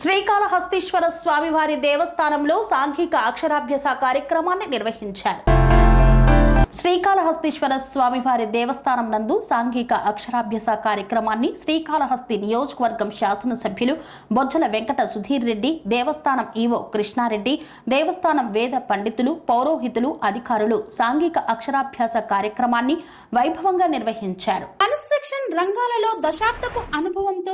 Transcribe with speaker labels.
Speaker 1: శ్రీకాళహస్తీశ్వర స్వామివారి దేవస్థానంలో సాంఘిక అక్షరాభ్యాస కార్యక్రమాన్ని నిర్వహించారు. శ్రీకాళహస్తీశ్వర స్వామివారి దేవస్థానం నందు సాంఘిక అక్షరాభ్యాస కార్యక్రమాన్ని శ్రీకాళహస్తి నియోజకవర్గం శాసనసభ్యులు బొజ్జల వెంకట సుధీర్ రెడ్డి దేవస్థానం ఈవో కృష్ణారెడ్డి దేవస్థానం వేద పండితులు పౌరోహితులు అధికారులు సాంఘిక అక్షరాభ్యాస కార్యక్రమాన్ని వైభవంగా నిర్వహించారు.
Speaker 2: కన్స్ట్రక్షన్ రంగాలలో దశాబ్దపు అనుభవంతో